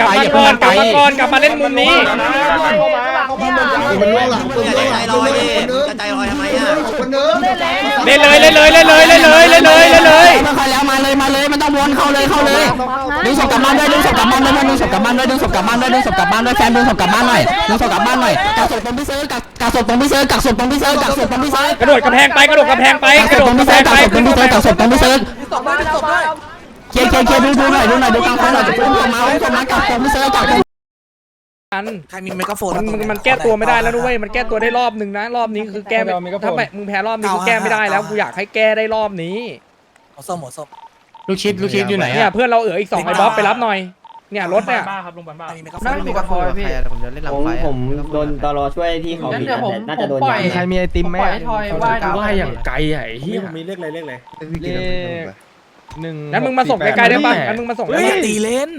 กลับมาก่อนกลับมาก่อนกลับมาเล่นมุมนี้ มันล่วงหลังคนอย่าล่วงหใจลังลคนอยนึดิงคนนึงจะใจลอยทำไมอะคนนึงเล่นเลยเล่นเลยเล่นเลยเล่นเลยเล่นเลยเล่นเลยมาแล้วมาเลยมาเลยมันต้องวนเข้าเลยเข้าเลยดึงศพกลับบ้านด้วยดึงศพกลับบ้านด้วยดึงศพกลับบ้านด้วยดึงศพกลับบ้านด้วยดึงศพกลับบ้านด้วยแฟนดึงศพกลับบ้านหน่อยดึงศพกลับบ้านหน่อยกักศพตรงพี่เซิร์ฟกักกักศพตรงพี่เซิร์ฟกักศพตรงพี่เซิร์ฟกักศพตรงพี่เซิร์ฟกระโดดกระแพงไปกระโดดกระแพงไปกักกระศโดพดตรงกระพี่แพเซิร์งฟกักไปศพตรงพี่เซิร์ฟกักศพตรงพี่เซิร์ ยตบด้วยเคลียร์เคลียร์เคลียร์ดูดูหน่อยดูหน่อยดูกลางไฟหน่อยจะพิ่มเพิ่มมาเพิ่มมากักศพพี่เซิร์กักศพกันใครมีไมโครโฟนมันมันมันแก้ตัวไม่ได้แล้วด้วยมันแก้ตัวได้รอบหนึ่งนะ รอบนี้คือแก้ไม่ถ้าไม่มึงแพ้รอบนี้คือแก้ไม่ได้แล้วกูอยากให้แก้ได้รอบนี้หัวส้มหัวส้มลูกชิดลูกชิดอยู่ไหนเนี่ยอะเพื่อนเราเอ๋ออีกสองไอ้บ๊อบไปรับหน่อยเนี่ยรถเนี่ยบ้าครับโรงพยาบาลบ้าใครมีไมโครโฟนั่งนอยู่กับคอยพี่ผมจะเล่นหลังผมไฟผมโดนตลอช่วยที่เขางั้นมีเดี๋ยวผมน่าจะโดนยยาใครมีไอติมไหมปล่อยให้ทอยว่ายว่าอย่างไกลอะไอ้เหี้ยมีเลขอะไรเลขอะไรเลข หนึ่งงั้นมึงมาส่งใกล้ๆได้ป่ะงั้นมึงมาส่งเฮ้ได้ยป่ะตีเล่น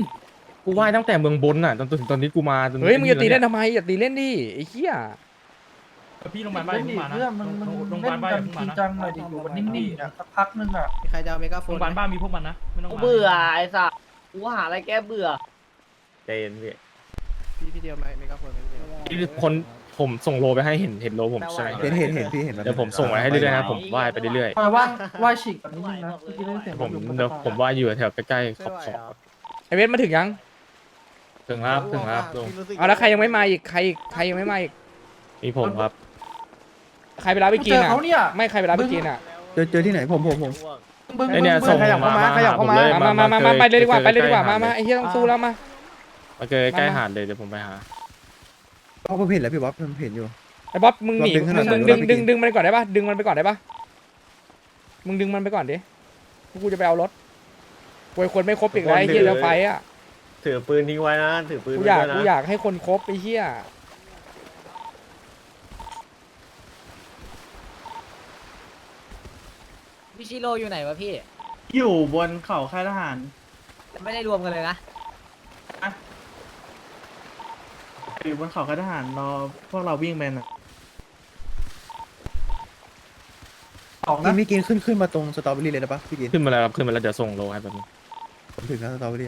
กูว่ายตั้งแต่เมืองบนอะจนถึงตอนนี้กูมาจนเฮ้ยมึงอย่าตีเล่นทำไมอย่าตีเล่นดิไอ้เหี้ยพี่โรงพยาบาลบ้าเล่อนย่าดิเพิ่งมานะเรื่องมันมันโรงพเล่ยานบาลบ้าอกัย่านเพิ่งจมาริงนะจังหน่อยดิอยู่กันนิ่งๆอะสักพักนึงอะใครจะเอาเมกาโฟโรงนพยาบาลบ้ามีพวกมันนะไม่ต้องมาเบื่อไอ้สัสกูหาอะไรแก้เบื่อใจเย็นพี่พี่พี่เดียวไหมเมกาโฟนพี่เดียวที่คน ผมส่งโลไปให้เห็นเห็นโลผมใช่ไหมเห็นเห็นเห็นพี่เห็นเดี๋ยวผมส่งมาให้เรื่อยๆนะผมว่ายไปเรื่อยทอยว่ายว่ายฉีกแบบนี้นะเมื่อกี้ได้เสียงๆผมเดี๋ยวผมว่ายอยู่แถวใกล้ๆขอบขอบไอเวทมาถึงยัง ถึงครับถึงครับลงเอาแล้วใครยังไม่มาอีกใครอีกใครยังไม่มาอีกมีผมครับ ใครไปรับไปกูกิเจนออะเขาเนี่ยไม่ใครไปรับไปกินอะเจอเจอที่ไหนผมผมผมบึ้งไอเนี่ยส่งมามาหาผมเลยมามามามาไปเลยดีกว่าไปเลยดีกว่ามามามาไอ้เหี้ยต้องสู้แล้วมามาเจอใกล้หาดเลยเดี๋ยวผมไปหา พ่อผมเห็นแล้วพี่บ๊อบผมเห็นอยู่ ไอ้บ๊อบมึงหนีดึงขมึนาดงไหนมึงดึงวะพี่ดึงดึงมันไปก่อนได้ปะดึงมันไปก่อนได้ปะมึงดึงมันไปก่อนดิพวกกูจะไปเอารถกลัวคนไม่ครบอีกแล้วไอ้เหี้ยแล้วไฟอะถือปืนทิ้งไว้นะ ถือปืนกูอยากกูอยากให้คนครบไอ้เหี้ยพี่ชิโร่อยู่ไหนวะพี่ อยู่บนเขาค่ายทหาร ไม่ได้รวมกันเลยนะ อยู่บนเขาค่ายทหารรอพวกเราวิ่งแมนอะสองพี่นะไม่กินขึ้นขึ้นมาตรงสตรอเบอรี่เลยนะปะพี่กินขึ้นมาแล้วครับขึ้นมาแล้วเดี๋ยวส่งโลให้แบบนี้ผมถึงแล้วสตรอเบอรี่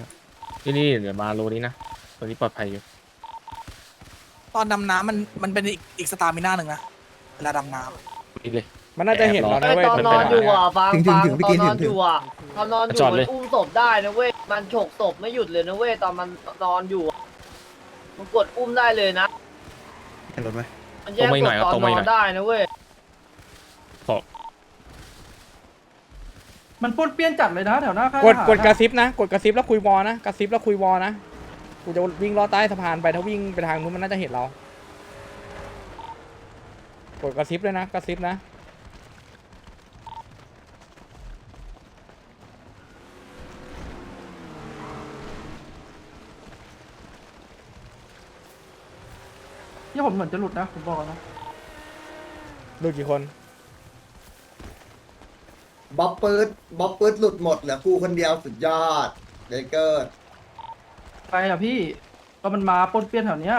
ที่นี่เดี๋ยวมาโลนี้นะตัวนี้ปลอดภัยอยู่ตอนดำน้ำมันมันเป็นอีกอีกสตาร์มิน่าหนึ่งนะเวลาดำน้นี่เลย มันน่าจะเห็นเรานะเว้ยตอนมันนเป็อนนอะอไรยู่อะอะฟังถึงถึงฟังถึงตพี่อนกินนถึองนถึองยู่อะตอนนอนอยู่จอดมัเลยนอุ้มศพได้นะเว้ยมันฉกศพไม่หยุดเลยนะเว้ยตอนมันนอนอยู่อะ มันกดอุ้มได้เลยนะ เห็นรถไหมมันแยกศพตอนนอนได้นะเว้ย มันป้วนเปี้ยนจัดเลยนะแถวหน้าค่ายกดทหารกดกระซิบนะ กดกระซิบแล้วคุยวอนะกระซิบแล้วคุยวอนะกูจะวิ่งลอดใต้สะพานไปถ้าวิ่งไปทางนู้นมันน่าจะเห็นเรา กดกระซิบเลยนะกระซิบนะ ที่ผมเหมือนจะหลุดนะ ผมบอกนะ ดูกี่คน บ๊อบปืดบ๊อบปืดหลุดหมดเหลือกูคนเดียวสุดยอดเดเกอร์ไปอะพี่ ก็มันมาป้วนเปี้ยนแถวเนี้ย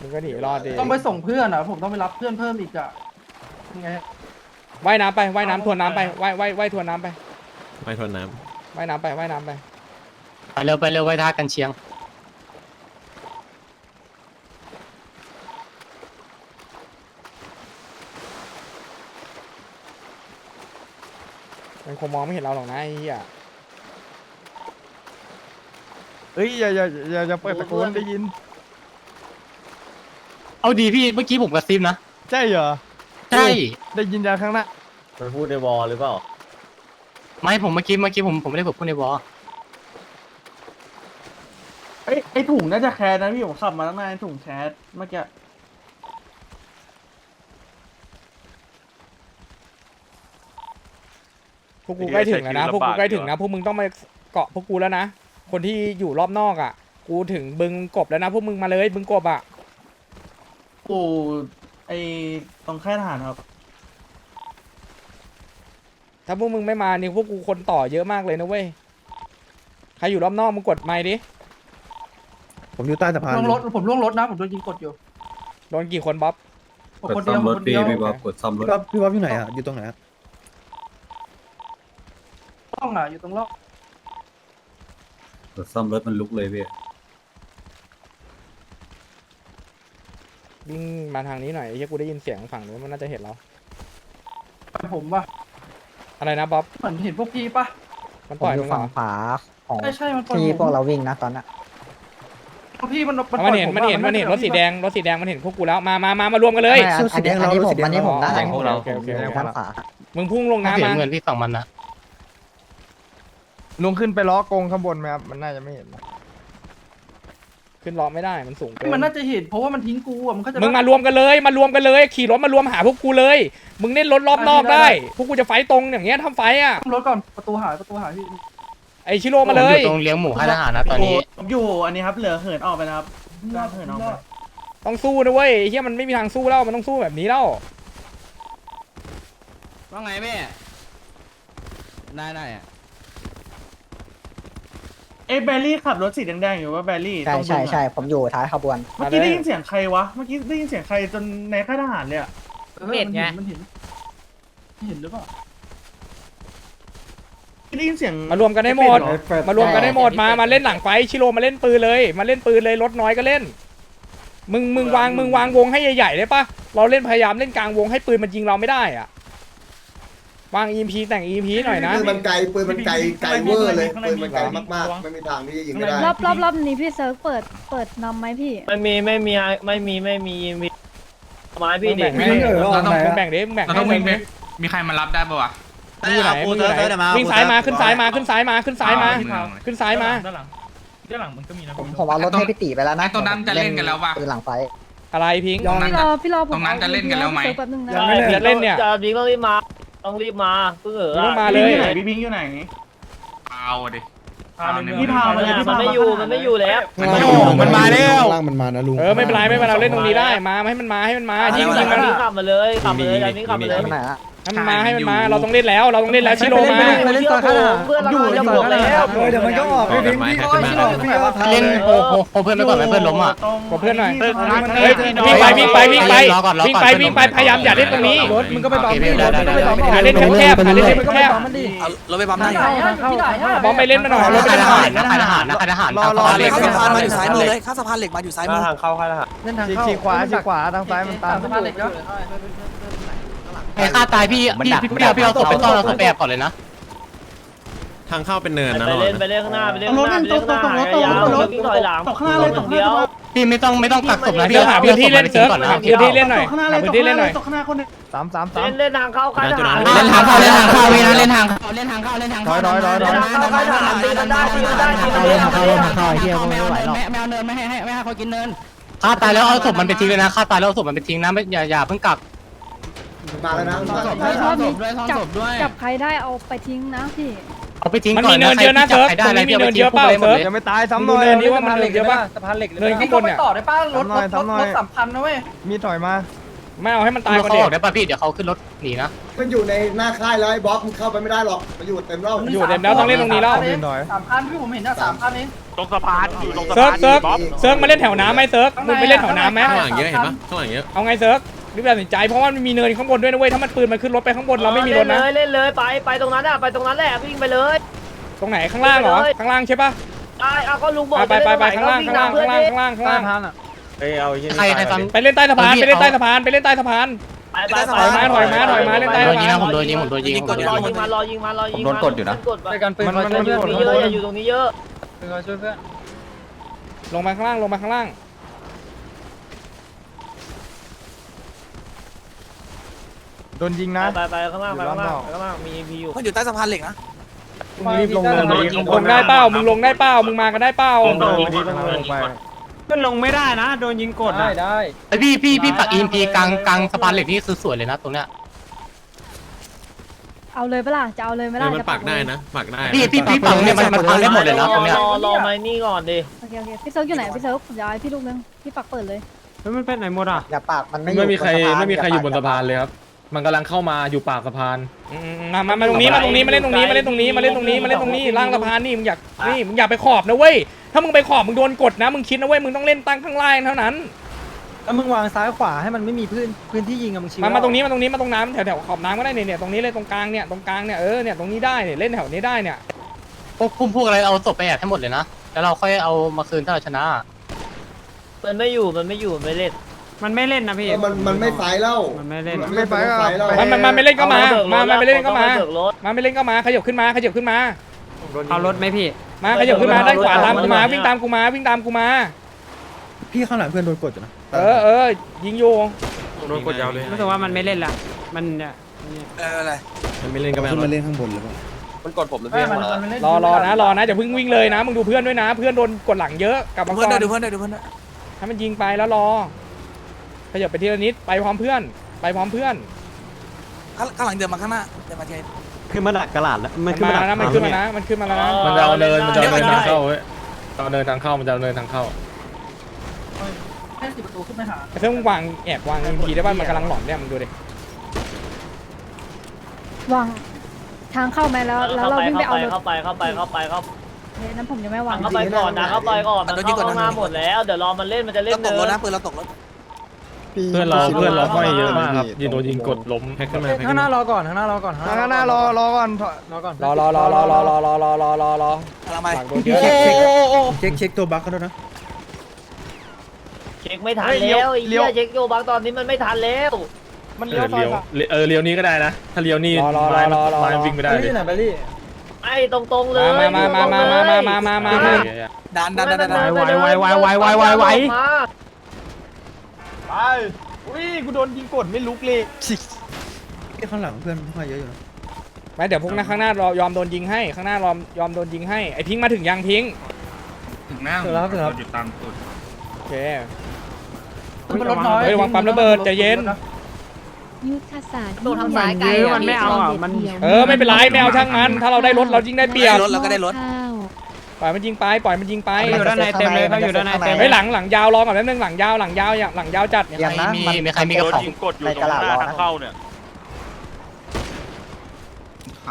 มึงก็หนีรอดดิต้องไปส่งเพื่อนอะ ผมต้องไปรับเพื่อนเพิ่มอีกอะยังไง ว่ายน้ำไปว่ายน้ำทวนน้ำไปว่ายว่ายว่ายทวนน้ำไปไม่ทนน้ว่ายน้ำไปว่ายน้ำไป ไปเร็วไปเร็วไว้ท่ากันเชียง มันคงมองไม่เห็นเราหรอกนะไอ้เหี้ยเฮ้ยอย่าอย่าอย่าอย่าเปิดตะโกนได้ยิน เอาดีพี่เมื่อกี้ผมกระซิบนะ ใช่เหรอ ใช่ ได้ยินจากข้างหน้ามันพูดในวอลหรือเปล่า ไม่ผมเมื่อกี้เมื่อกี้ผมผมไม่ได้พูดในวอลไอ้ไอ้ถุงน่าจะแคสนะพี่ผมขับมาตั้งนานถุงแคสเมื่อกี้ วกกูใกล้ถึงแล้วนะพวกกูใกล้ถึงนะพวกมึงต้องมาเกาะพวกกูแล้วนะคนที่อยู่รอบนอกอะ กูถึงบึงกบแล้วนะพวกมึงมาเลยบึงกบอะปู่ไอ้ตรงค่ายทหารครับ ถ้าพวกมึงไม่มานี่พวกกูคนต่อเยอะมากเลยนะเว้ยใครอยู่รอบนอกมึงกดไมค์ดิผมอยู่ใต้สะพานล่วงรถผมล่วงรถนะผมโดนยิงกดอยู่โดนกี่คนบ๊อบผมคนเดียวผมคนเดียวพี่บ๊อบพี่บ๊อบอยู่ไหนอะอยู่ตรงไหนอะ ร่องอะอยู่ตรงร่องรถซ่อมรถมันลุกเลยพี่วิ่งมาทางนี้หน่อยไอ้เหี้ยกูได้ยินเสียงฝั่งนู้นมันน่าจะเห็นเราผมป่าอะไรนะบ๊อบเหมือนเห็นพวกพี่ปะมันผต่อยอมึองเฝั่งขวาของใช่ใช่มันปล่อยพวกเราวิ่งนะตอนนั้นพวกพี่มันเมันเห็นมันเห็นมันเห็นรถสีแดงรถสีแดงมันเห็นพวกกูแล้วมามามา มารวมกันเลย ไม่อันอันนี้ดงนี้ผมอันนี้ผมด้านหลังผด้าขวา มึงพุ่งลงน้ำเสียงมือนที่ฝั่งมันนะ ลุงขึ้นไปล้อกงข้างบนไหมครับ มันน่าจะไม่เห็นนะขึ้นล้อไม่ได้มันสูงเกินมันน่าจะเห็นเพราะว่ามันทิ้งกูอะมันก็จะมึงมารวมกันเลย มารวมกันเลย ขี่รถมารวมหาพวกกูเลย มึงเล่นรถรอบนอกได้ พวกกูจะไฟตรงอย่างเงี้ยทำไฟอะรถก่อนประตูหายประตูหายพี่ไอชิโร่มาเลยตรงเลี้ยงหมูให้ทหารนะตอนนี้ ผมอยู่อันนี้ครับเหลือเหินออกไปนะครับเหินออกไปต้องสู้นะเว้ยไอ้เฮียมันไม่มีทางสู้แล้วมันต้องสู้แบบนี้แล้วว่าไงแม่ได้ได้อะ เอ้แบลลี่ขับรถสีแดงๆอยู่ว่าแบลลี่ใช่ใช่ใช่ผมอยู่ท้ายขบวน เมื่อกี้ได้ยินเสียงใครวะ เมื่อกี้ได้ยินเสียงใครจนในค่ายทหารเลยอะเม็ดไง มันเห็น เห็นหรือเปล่าได้ยินเสียงมารวมกันได้หมดมารวมกันได้หมดมา มาเล่นหลังไฟชิโร่มาเล่นปืนเลย มาเล่นปืนเลยรถน้อยก็เล่น มึงมึงวางมึงวางวงให้ใหญ่ๆได้ปะเราเล่นพยายามเล่นกลางวงให้ปืนมันยิงเราไม่ได้อะ วาง EMP แต่ง EMP หน่อยนะ ปืนมันไกลปืนมันไกลไกลเวอร์เลยปืนมันไกลมากๆ ไม่มีทางที่จะยิงไม่ได้รอบรอบรอบนี้พี่เซิร์ฟเปิดเปิดนำไหมพี่ ไม่มีไม่มีไม่มีไม่มีมีไม้พี่ดิแบ่งให้มึงแบ่งดิมึงแบ่งให้มึงมีใครมารับได้ปะวะมึงอยู่ไหนมึงอยู่ไหนวิ่งซ้ายมาขึ้นซ้ายมาขึ้นซ้ายมาขึ้นซ้ายมา ขึ้นซ้ายมาด้านหลังด้านหลังมันก็มีนะผมผมเอารถให้พี่ตีไปแล้วนะตรงนั้นจะเล่นกันแล้วปะปืนหลังไฟอะไรพิงค์พี่รอพี่รอผมตรงนั้นจะเล่นกันแล้วไหมอา EMP แป๊บนึงนะยังไม่เล่นเล่นเนี่ยจะบิงต้องรีบมา ต้องรีบมาเพิ่งเออมึงต้องมาเลยพี่ไหนพี่พิงค์อยู่ไหน เอาดิพี่พามาเลยมันไม่อยู่มันไม่อยู่แล้วมันมาแล้ว ล่างมันมานะลุงเออไม่เป็นไรไม่เป็นไรเราเล่นตรงนี้ได้มาให้มันมาให้มันมายิงยิงมัน ขับมาเลยขับมาเลยอันนี้ขับมาเลยข้างไหนอะ ให้มันมาให้มันมาเราต้องเล่นแล้วเราต้องเล่นแล้วชิโร่มาเล่นตอนข้างเพื่อนเราจะบวกแล้วเดี๋ยวมันก็ออกพี่พิงค์พี่โอ้ยเล่นโอ้โหโอ้เพื่อนไปก่อนไหมเพื่อนล้มอะกดเพื่อนหน่อยเฮ้เฮ้ยวิ่งไปวิ่งไปวิ่งไปวิ่งไปวิ่งไปพยายามอย่าเล่นตรงนี้รถมึงก็ไปบัมพี่ได้ได้ได้หาเล่นแคบๆหาเล่นแคบเอารถไปปั๊มได้ๆบอมไปเล่นมาหน่อยรถไปค่ายเล่นทมาหน่หาอยรนะค่ายทหารนะค่ายทหารรอรอเล็กข้ามสะพานมาอยู่ซ้ายมือเลยข้ามสะพานเหล็กมาอยู่ซ้ายมือทางเข้าค่ายทหารฉีกฉีกขวาฉีกขวาทางซ้ายมันตามสะพานเหล็กเนาะ ไอ้ฆ่าตายพี่พี่พี่พี่เอาพี่เอาศพไปซ่อนเอาศพไปแอบก่อนเลยนะทางเข้าเป็นเนินนะไประวัเล่นไปเล่นข้างหน้าไปเล่นข้างหน้าไปเล่นข้างหน้ายาววิ่งถอยหลังตกข้างหน้าเลยตกข้างหเดียวพี่ไม่ต้องไม่ต้องกักศพนะเดี๋ยวหาพื้นที่เล่นเซิร์ฟก่อนนะหาพื้นที่เล่นหน่อยตกข้างหน้าเลหายพื้นที่เล่นหน่อยตกข้างหน้าคนนึงสามสามสามเล่นเล่นทางเข้าค่ายทหารเล่นทางเข้าเล่นทางเข้าพี่นะเล่นทางเข้าเล่นทางเข้าเล่นทางเข้าร้อยร้อยร้อยร้อยเล่นทางเข้าเล่นทางเข้าเล่นทางเข้าเล่นทางเข้าเล่นทางเข้าเล่นทางเข้าเฮียไม่ไหวหรอกแมวเนินไม่ให้ไม่ให้เขากินเนินฆ่าตายแล้วเอาศพมันไปทิ้งเลยนะฆ่าตายแล้วเอาศพมันไปทิ้งนะไม่อย่าอย่าเพิ่งกัก มาแล้วนะมาแล้วไม่นะรอบนี้ด้วยซ่อนจับศพด้วยจับใครได้เอาไปทิ้งนะพี่เอาไปทิ้งมันก่อมีนเนินเยอะนะเซิร์ฟใครได้ตรงอะไรนี้มีพี่เนินเยอะเปล่าเซิร์ฟยังไม่ตายซ้ำหดูน่อยเนินนี้ว่ามันเนินเยอะป่ะสะพานเหล็กเนินข้างบนเนี่ยต่อได้ป่ะรถรถทำหน่อยรถสำคัญนะเว้ยมีถอยมาไม่เอาให้มันตายตายก่อนเขาเด็ออกได้ป่ะพี่เดี๋ยวเขาขึ้นรถหนีนะมันอยู่ในหน้าค่ายแล้วไอ้บ๊อบมึงเข้าไปไม่ได้หรอกมันอยู่เต็มรอบอยู่เต็มแล้วต้องเล่นตรงนี้แล้วยืนถอยสามพันพี่ผมเห็นนะสามพันเองตรงสะพานอยู่ตรงสะเซิร์ฟพานเซิร์ฟเซิร์ฟมาเล่นแถวน้ำไหมเซิร์ฟมึงไปเล่นแถวน้ำไหมข้างหลังเยอะเห็นปะข้างหลังเยอะเอาไงเซิร์ฟ รีบตัดสินใจเพราะว่ามันมีเนินข้างบนด้วยนะเว้ยถ้ามันปืนมันขึ้นรถไปข้างบนเราไม่มีรถนะ เล่นเลยเล่นเลยไปไปตรงนั้นอะไปตรงนั้นแหละวิ่งไปเลยตรงไหนข้างล่างเหรอข้างล่างใช่ปะไปเอาก็ลุงบอกไปไปไปข้างล่างข้างล่างข้างล่างข้างล่างข้างล่างทานอะใครใครฟัง ไปเล่นใต้สะพานไปเล่นใต้สะพานไปเล่นใต้สะพานไปไปถอยมาถอยมาถอยมาเล่นใต้โดสะนยิงพานนะผมโดนยิงผมโดนยิงผมโดนรอยิยิงงมารอยิงมารอยิงโดนกดอยู่นะกดไปกันปืนมันมันอยู่ตรงนี้เยอะอย่าอยู่ตรงนี้เยอะช่วยเพื่อนลงมาข้างล่างลงมาข้างล่าง โดนยิงนะ ไปไปข้างล่างไปข้างล่างข้างล่างมีมีอยู่มันอยู่ใต้สะพานเหล็กนะรีบลงลงไปลงได้เป้ามึงลงได้เป้ามึงมากันได้เป้าลงลงไปขึ้นลงไม่ได้นะ โดนยิงกดได้ได้ไอพี่พี่พี่ปักอินพีกลางกลางสะพานเหล็กนี่คือสวยเลยนะตรงเนี้ยเอาเลยเปะล่าจะเอาเลยไหมเอล่ะอมันจะปักได้นะปักได้พี่พี่พี่ปักเนี่ยมันมันพังได้หมดเลยนะตรงเนี้ยรอรอมานี่ก่อนดิโอเคโอเคพี่เซิร์ฟอยู่ไหนพี่เซิร์ฟผมจะเอาให้พี่ลูกนึงพี่ปักเปิดเลยมันเป็นไหนหมดอะอย่าปากมันไม่ไม่มีใครไม่มีใครอยู่บนสะพานเลยครับ มันกำลังเข้ามาอยู่ปากสะพาน อืมมามามาตรงนี้มาตรงนี้มาเล่นตรงนี้มาเล่นตรงนี้มาเล่นตรงนี้มาเล่นตรงนี้ล่างสะพานนี่มึงอยากนี่มึงอยากไปขอบนะเว้ยถ้ามึงไปขอบมึงโดนกดนะมึงคิดนะเว้ยมึงต้องเล่นตั้งข้างล่างเท่านั้น แล้วมึงวางซ้ายขวาให้มันไม่มีพื้นพื้นที่ยิงอะมึงชี้มามาตรงนี้มาตรงนี้มาตรงน้ำแถวแถวขอบน้ำก็ได้เนี่ยเนี่ยตรงนี้เลยตรงกลางเนี่ยตรงกลางเนี่ยเออเนี่ยตรงนี้ได้เนี่ยเล่นแถวนี้ได้เนี่ยพวกพุ่มพวกอะไรเอาศพไปแอบให้หมดเลยนะ แล้วเราค่อยเอามาคืนถ้าเราชนะ มันไม่อยู่ มันไม่อยู่ มันไม่เล่น มันไม่เล่นนะพี่ เออมันมันไม่ไฟแล้วมันไม่เล่นไม่ไฟแล้ว มันมันมันไม่เล่นก็มา มามาไม่เล่นก็มาเบิกรถมาไม่เล่นก็มา ขยับขึ้นมา ขยับขึ้นมา เอารถไหมพี่ มาขยับขึ้นมาด้านขวาตามกูมาวิ่งตามกูมาวิ่งตามกูมา พี่ข้างหลังเพื่อนโดนกดอยู่นะ เออเออยิงอยู่โดนกดยาวเลยรู้สึกว่ามันไม่เล่นละ มันเนี่ยเอออะไร มันไม่เล่นก็ไม่ขึ้เอานมาเล่นข้างบนเลยป่ะมันกดผมหรือเพื่อนรอรอนะรอนะอย่าเพิ่งวิ่งเลยนะ มึงดูเพื่อนด้วยนะ เพื่อนโดนกดหลังเยอะ กลับมาเพื่อนก่ด้อวนยดูเพื่อนด้วยดูเพื่อนด้วยให้มันยิงไปแล้วรอ ขยับไปทีละนิดไปพร้อมเพื่อน ไปพร้อมเพื่อนข้างข้างหลังเดินมาข้างหน้าเดินมาเทนขึ้นมาดักกระหลาดแล้วมันมานะมันขึ้นมานะมันขึ้นมาแล้วนะมันจะเอาเนินมันจะเอาเนินทางเข้าตอนเดินทางเข้ามันจะเดินทางเข้าไอ้เรื่องวางแอบวางอินพีได้ป่ะมันกำลังหลอนเนี่ยมึงดูดิวางทางเข้าไหมแล้ว แล้วเข้าเราไปวิ่งไปเข้าเอาไปรถเข้าไปเข้าไปเข้าไปเข้าเดี๋ยวนั้นผมยังไม่วาง เข้าไปก่อนนะเข้าไปก่อนมันเข้ามาหมดแล้ว เดี๋ยวรอมันเล่นมันจะเล่เรานตกรถเนินะนปืนเราตกรถ เพื่อนเราเพื่อนเราห้อยเยอะมากครับยิงโดนยิงกดล้มแพ็คขึ้นมาแพ็คข้าขึ้งนหน้ามา รอก่อนข้างหน้ารอก่อนข้างหน้ารอรอก่อนรอก่อนรอรอรอรอรอรอรอรอรอรอรอกำลังไปหลังโดนเยอะเช็คเช็คตัวบั๊กเขาด้วยนะเช็คไม่ทันแล้วไอ้เหี้ยเช็คโยบังตอนนี้มันไม่ทันแล้วมันเอเลี้ยวอซอยเลี้ยวเออเลี้ยวนี้ก็ได้นะ ถ้าเลี้ยวนี่รอรอรอรอรอไม้วิ่งไม่ได้เลยที่ไหนไปรี่ไอ้ตรงๆเลยมามามามามามามามามามาดันดันดันดันไวไวไวไวไวไวไวไปอุ้ยกูโดนยิงกดไม่ลุกเลยที่ข้างหลังเพื่อนค่อยเยอะอยู่นะไม่เดี๋ยวพวกหน้าข้างหน้ารอยอมโดนยิงให้ข้างหน้ารอมยอมโดนยิงให้ไอ้พิงค์มาถึงยังพิงค์ถึงแล้วถึงแล้วถึงแล้วหยุดตามสุดโอเค มันรถน้อยเฮ้ยระวังปั๊มระเบิดใจเย็น ยุทธศาสตร์โดนทำร้ายไกลยื้อมันไม่เอาอะมัน เออไม่เป็นไรไม่เอาช่างมัน ถ้าเราได้รถเรายิ่งได้เปรียบ รถเราก็ได้รถ ปล่อยมันยิงไปปล่อยมันยิงไปอยู่ด้านในเต็มเลยเขาอยู่ด้านในเต็มเฮ้ยหลังหลังยาวรอก่อนแป๊บนึงหลังยาวหลังยาวอย่างหลังยาวจัดอย่างนะมันมีใครมีกระเป๋ากดอยู่ตรงหน้าทางเข้าเนี่ย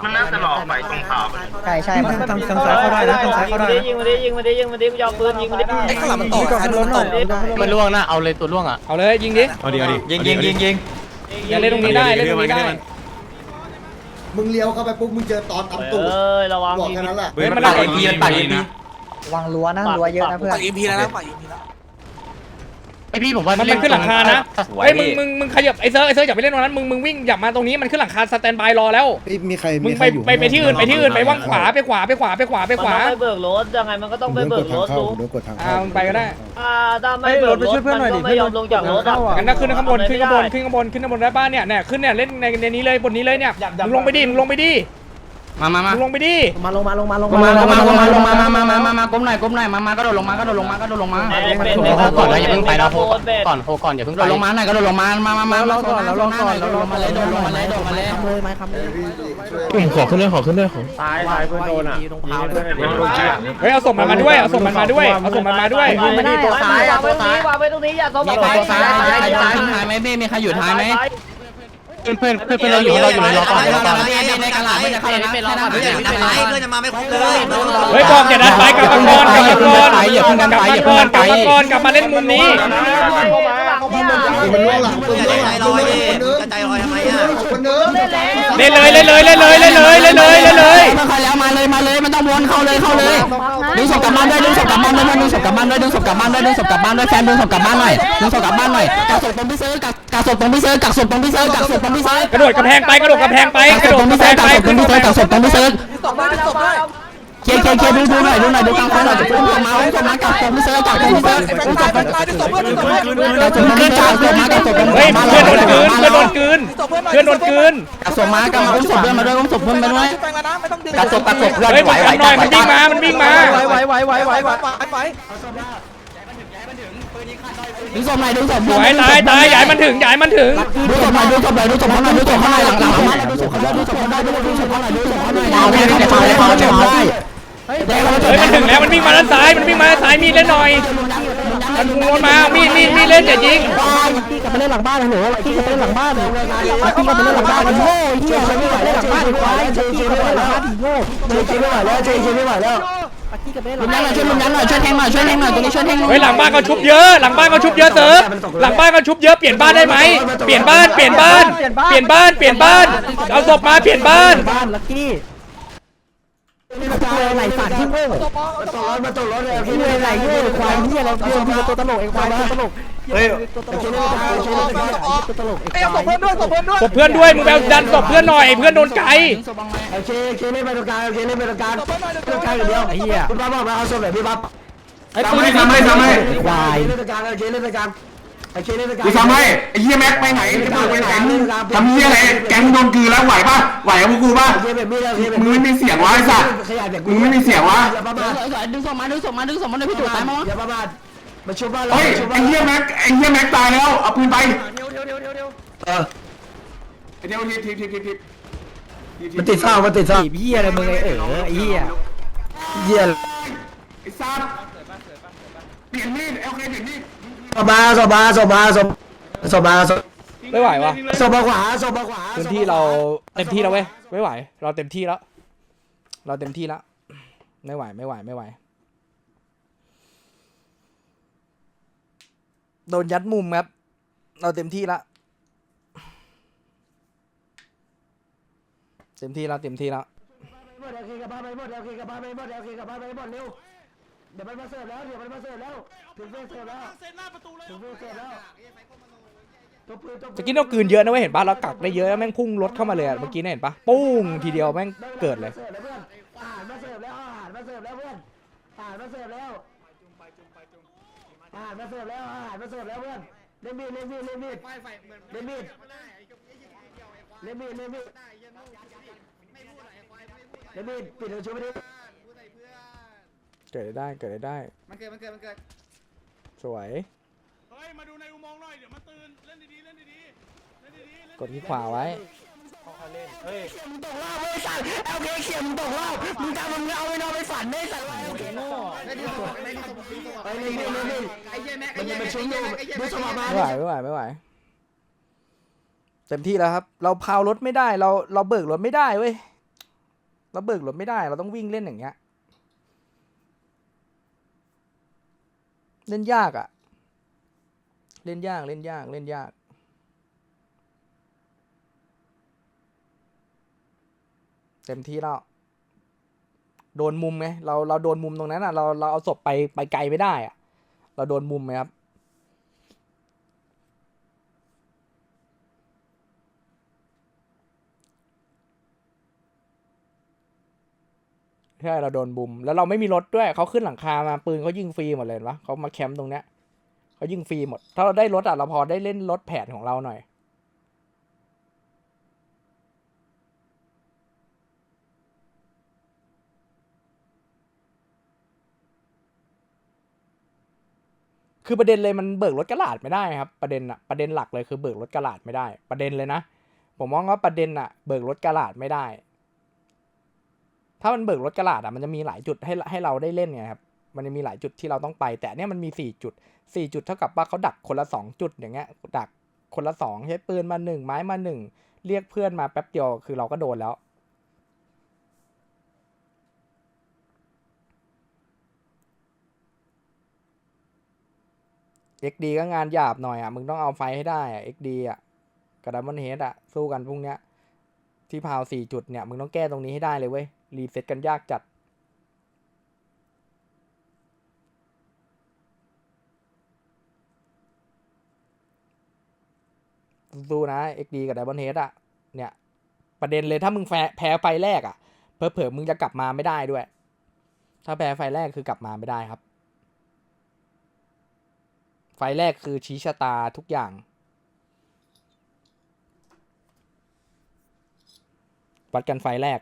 มันน่าจะหลอกไปตรงขาวใช่ใช่ทางทางทางซ้ายเข้าได้นะทางซ้ายเข้าได้ยิงมาดิยิงมาดิยิงมาดิยิงมาดิยาวปืนยิงมาดิไอ้ข้างหลังมันตกซ้ายมันตก มันล่วงนะเอาเลยตัวล่วงอะเอาเลยยิงดิเอาดิเอาดิยิงยิงยิงยิงอย่าเล่นตรงนี้ได้เล่นตรงนี้ได้ มึงเลี้ยวเข้าไปปุ๊บมึงเจอตอนตำตูดเอ้ยระวังบอกแค่นั้นแหละ เฮ้ยมันปาหลักงเอ็มพีมันปากเอ็มพี วางรั้วนะรั้วเยอะนะเพื่อน ปากอิมพีแล้วนะปากอิมพีแล้วไอ พี่ผมว่ามันมันขึ้นหลังคานะ เฮ้ยมึงมึงมึงขยับไอ้เซิร์ฟไอ้เซิร์ฟอย่าไปเล่นตรงนั้นมึงมึงวิ่งอย่ามาตรงนี้มันขึ้นหลังคาสแตนบายรอแล้ว มีใครมึงไปไปไปที่อื่นไปที่อื่นไปว่างขวาไปขวาไปขวาไปขวาไปขวามันต้องไปเบิกรถยังไงมันก็ต้องไปเบิกรถลุงโดนกดทางอ่ามึงไปก็ได้อ่าถ้าไม่เบิกรถมันก็ไม่ยอมลงจากรถอะงั้นก็ขึ้นข้างบนขึ้นข้างบนขึ้นข้างบนขึ้นข้างบนได้บ้านเนี่ยเนี่ยขึ้นเนี่ยเล่นในในนี้เลยบนนี้เลยเนี่ยมึงลงไปดิมึงลงไปดิ มามามามึงลงไปดิมาลงมาลงมาลงมาลงมาลงมาลงมามามามามามาก้มหน่อยก้มหน่อยมามาก็โดดลงมาก็โดดลงมาก็โดดลงมาโฮก่อนแล้วอย่าเพิ่งไปนะโฮก่อนโฮก่อนอย่าเพิ่งโดดลงมาหน่อยก็โดดลงมามามามาเราก่อนเราลงก่อนเราลงมาเลยโดดลงมาเลยโดดมาเลยผมขอขึ้นเลยขอขึ้นเลยขอตายตายเพื่อนโดนอะเฮ้ยเอาศพมันมาด้วยเอาศพมันมาด้วยเอาศพมันมาด้วยไม่ได้ตัวซ้ายวางไว้ตรงนี้วางไว้ตรงนี้อย่าโทรมีมาใครซ้ายซ้ายซ้ายท้ายไหมเบ้มีใครอยู่ท้ายไหมเพื่อนเพื่อนเพื่อนเราอยู่เราอยู่ในรอก่อนรอก่อนใน กระดาษเพื่อนจะเข้าแล้วนะแค่นั้นเพื่อนจะไปเพื่อนจะมาไม่ครบเลยเฮ้ยบอกอย่าดันไปกลับมาก่อนกลับมาก่อนอย่าพิ่งดันไปอย่าพิ่งลัดันไปมาก่อนกลับมาเล่นมุมนี้มันล่วงหลังปืนล่วงหลังปืนล่วงหลังคนนึงใจลอยทำไมอะเล่นเลยเล่นเลยเล่นเลยเล่นเลยเล่นเลยเล่นเลยมาแล้วมาเลยมาเลยมันต้องวนเข้าเลยเข้าเลยดึงศพกลับบ้านด้วยดึงศพกลับบ้านด้วยดึงศพกลับบ้านด้วยดึงศพกลับบ้านด้วยดึงศพกลับบ้านด้วยแฟนดึงศพกลับบ้านหน่อยดึงศพกลับบ้านหน่อยกักศพตรงพี่เซิร์กักกักศพตรงพี่เซิร์กักศพตรงพี่เซิร์กักศพตรงพี่เซิร์กระโดดกระแพงไปกระโดดกระแพงไปกระโดดกระแพงกัไปกศพตรงพี่เซิร์กักศพตรงพี่เซิร์ตบด้วยตบด้เคลียร์เคลียร์เคลียร์ดูดูหน่อยดูหน่อยดูกลางไฟหน่อยจะเพิ่มศพมาศพมากักศพพี่เซิร์กักศพพี่เซิร์ไอ้แฟนตายแฟนตายดึงตบเพื่อนดึงตบเพื่อนดึงกักศพพี่เซิร์กักศพมากักศพตรงเฮ้ยบ้านเพื่อนโดนกลืนบ้านเพื่อนโดเรานกลืนเพื่อนโดนกลืนกักศพมากักอุ้มศพเพื่อนมาด้วยอุ้มศพเพื่อนมาด้วยแฟนแล้วนะไม่ต้องดึงกักศพกักศพเพื่อนเฮ้ยไหวมันไหวทำหน่อยมันวิ่งมามันวิ่งมาไหวไหวไหวไหวไหวไหว ดึงศพหน่อยดึงศพสเพื่อนวยตายตายใหญ่มันถึงใหญ่มันถึงดูศพหน่อยดูศพหน่อยดูศพเขาหน่อยดูศพเขาหน่อยหลังหลังมาดูศพเขาด้วยดูศพเขาด้วยดูศพเขาหน่อยดูศพเขาหน่อยเอาไปเลยไปเลยไปเลยไปเลยเฮ้ยเฮ้ยมันถึงแล้วมันวิ่งมาด้านซ้ายมันวิ่งมาด้านซ้ายมีดเล่นหน่อยมันพุ่งรถมามีดมีดมีดเล่นอย่ายิงพี่กลับไปเล่นหลังบ้านเหรอพี่กลับไปเล่นหลังบ้านพี่กลับไปเล่นหลังบ้านโง่เหี้ยไม่ไหวแล้วหลังบ้านควายเจเจไม่ไหวแล้วโง่เจเจไม่ไหวแล้วเจเจไม่ไหวแล้ว ลุงยันหน่อยช่วยลุงยันหน่อยช่วยแทงหน่อยช่วยแทงหน่อยตรงนี้ช่วยแทงเฮ้ยหลังบ้านเขาชุบเยอะ หลังบ้านเขาชุบเยอะเซิร์ฟหลังบ้านเขาชุบเยอะเปลี่ยนบ้านได้ไหมเปลี่ยนบ้านเปลี่ยนบ้านเปลี่ยนบ้านเปลี่ยนบ้านเอาศพมาเปลี่ยนบ้านบ้านลักกี้ไหลฝันที่โง่มาตกรถมาตกรถเลยที่ไหลโง่ควายที่อะไรที่เราตัวตลกเองควายตลกเฮ้ยตัวตลก ตัวตลกเอ้ยเอาศพเพื่อนด้วยศพเพื่อนด้วยศพเพื่อนด้วยมึงไปเอาดันศพเพื่อนหน่อยเพื่อนโดนไกลโอเคโอเคเล่นไปตรงกลางโอเคเล่นไปตรงกลางศพเพื่อนหน่อยตรงกลางอย่างเดียวไอ้เหี้ยคุณป้าบอกมาเอาศพแบบพี่ป้าไอ้ปืนทำให้ทำให้ควายเล่นตรงกลางโอเคเล่นตรงกลางโอเคเล่นตรงกลางกูทำให้ไอ้เหี้ยแม็กไปไหนจะไปไหนทำเหี้ยอะไรแก๊งโดนกือแล้วไหวป่ะไหวกับพวกกูป่ะโอเคแบบนี้โอเคแบบมึงไม่มีเสียงวะไอ้สัตว์มึงไม่มีเสียงวะอย่าประมาดึงส่งมาดึงส่งมาดึงส่งมาเลยพี่จุ๋ตายมั้งอย่าประมาท มาชุบบ้านเราเฮ้ยชุบบ้าไอ้นเหี้ยแม็กไอ้เหี้ยแม็กตายแล้วเอาปืนไปเออไอ้เดียวทีทีทีทีทีมันติดเศร้ามันติดเศร้าพี่เหี้ยอะไรมึงไอ้เอ๋อไอ้เหี้ยเยี่ยไอ้สัตว์เปลี่ยนมีดโอเคเปลี่ยนมีดศพมาศพมาศพมาศพศพมาศพไม่ไหววะศพมาขวาศพมาขวาพื้นที่เราเต็มที่แล้วเว้ยไม่ไหว เราเต็มที่แล้ว เราเต็มที่แล้วไม่ไหวไม่ไหวไม่ไหว โดนยัดมุมครับ เราเต็มที่แล้วเต็มที่แล้วเต็มที่แล้วหมดโอเคกับบ้านไปหมดโอเคกับบ้านไปหมดโอเคกับบ้านไปหมดเร็วเดี๋ยวมันมาเสิร์ฟแล้วเดี๋ยวมันมาเสิร์ฟแล้วถึงเวลเสิร์ฟแล้วถึงเวลเสิร์ฟแล้วตัวปืนตัวปืตะกี้เรากลืนเยอะนะเว้ยเห็นปะเรากักได้เยอะแม่งพุ่งรถเข้ามาเลยอะเมื่อกี้เนี่ยเห็นปะปุ้งทีเดียวแม่งเกิดเลยสิร์ฟแล้วเพื่อนอาหารมาเสิร์ฟแล้วอาหารมาเสิร์ฟแล้วเพื่อนอาหารมาเสิร์ฟแล้ว อาหารมาเสิร์ฟแล้วอาหารมาเสิร์ฟแล้วเพื่อนเล่นมีดเล่นมีดเล่นมีดเล่นมีดเล่นมีดเล่นมีดเล่นมีดปิดประตูไม่ได้เกิดได้เกิดได้ มันเกิดมันเกิดมันเกิดสวย เฮ้ย มาดูในอุโมงค์หน่อย เดี๋ยวมันตื่น เล่นดีๆ เล่นดีๆ เล่นดีๆเล่นกดที่ขวาไว้ มึงตกรอบเว้ยสัตว์เอลเคเขียมึงตกรอบมึงจะมึงเอาไปนอนไปฝันไม่สัตว์เอลเคโง่ได้ที่ศพได้ที่ศพได้ที่ศพไอ้เล่นมีดเล่นมีดไอ้เหี้ยแม็กมัไอ้นเหี้จะยมาแม็กชุไอ้บอเหี้ยยู่แม็กไอ้เหี้ยดูแม็กสมบัติไม่ไหวไม่ไหวไม่ไหวเต็มที่แล้วครับ เราพาวรถไม่ได้ เราเราเบิกรถไม่ได้เว้ยเราเบิกรถไม่ได้ เราต้องวิ่งเล่นอย่างเงี้ยเล่นยากอะเล่นยากเล่นยากเล่นยาก เต็มที่แล้วโดนมุมไงเราเราโดนมุมตรงนั้นอะเราเราเอาศพไปไปไกลไม่ได้อะเราโดนมุมไหมครับใช่เราโดนบุมแล้วเราไม่มีรถด้วยเขาขึ้นหลังคามาปืนเขายิงฟรีหมดเลยเห็นปะเขามาแคมป์ตรงเนี้ยเขายิงฟรีหมด ถ้าเราได้รถอะเราพอได้เล่นรถแผนของเราหน่อย คือประเด็นเลยมันเบิกรถกระดาษไม่ได้ครับประเด็นอะประเด็นหลักเลยคือเบิกรถกระดาษไม่ได้ ประเด็นเลยนะ ผมมองว่าประเด็นอะเบิกรถกระดาษไม่ได้ ถ้ามันเบิกรถกระดาษอะมันจะมีหลายจุดให้ให้เราได้เล่นไงครับมันจะมีหลายจุดที่เราต้องไป แต่เนี้ยมันมีสี่จุดสี่จุดเท่ากับว่าเขาดักคนละสองจุดอย่างเงี้ยดักคนละสองใช้ปืนมาหนึ่งไม้มาหนึ่งเรียกเพื่อนมาแป๊บเดียวคือเราก็โดนแล้ว XD ก็งานหยาบหน่อยอะ มึงต้องเอาไฟให้ได้อะ XD อะกับดัมเบิลเฮดอะ สู้กันพรุ่งเนี้ย ที่พาวสี่จุดเนี่ย มึงต้องแก้ตรงนี้ให้ได้เลยเว้ย รีเซ็ตกันยากจัด สู้นะ XD กับดัมเบิลเฮดอะ เนี่ย ประเด็นเลยถ้ามึงแพ้แพ้ไฟแรกอะ เผลอๆมึงจะกลับมาไม่ได้ด้วย ถ้าแพ้ไฟแรกคือกลับมาไม่ได้ครับ ไฟล์แรกคือชี้ชะตาทุกอย่าง วัดกันไฟล์แรก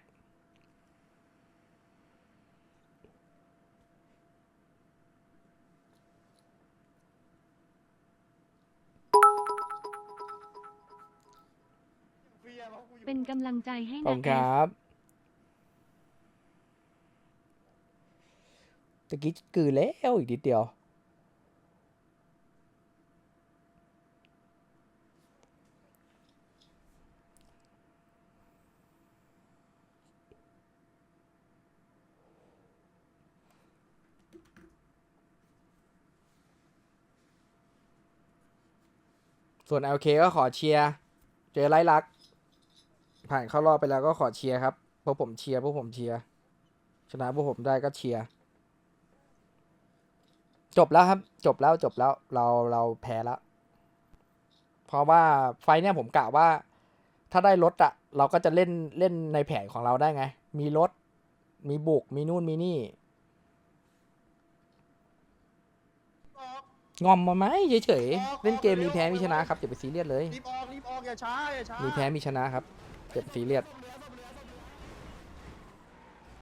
เป็นกำลังใจให้ขอบนะคุณครับ ตะกี้กือแล้วอีกนิดเดียว ส่วน LK ก็ขอเชียร์ เจอไล่ลัก ผ่านเข้ารอบไปแล้วก็ขอเชียร์ครับ เพราะผมเชียร์ เพราะผมเชียร์ ชนะพวกผมได้ก็เชียร์ จบแล้วครับ จบแล้ว จบแล้ว เรา เราแพ้แล้ว เพราะว่าไฟล์เนี่ยผมกะว่า ถ้าได้รถอะเราก็จะเล่น เล่นในแผนของเราได้ไง มีรถ มีบุก มีนู่น มีนี่ งอมมาไหมเฉยๆ เล่นเกมมีแพ้มีชนะครับอย่าไปซีเรียสเลย รีบออกรีบออกอย่าช้าอย่าช้ามีแพ้มีชนะครับอย่าไปซีเรียสเ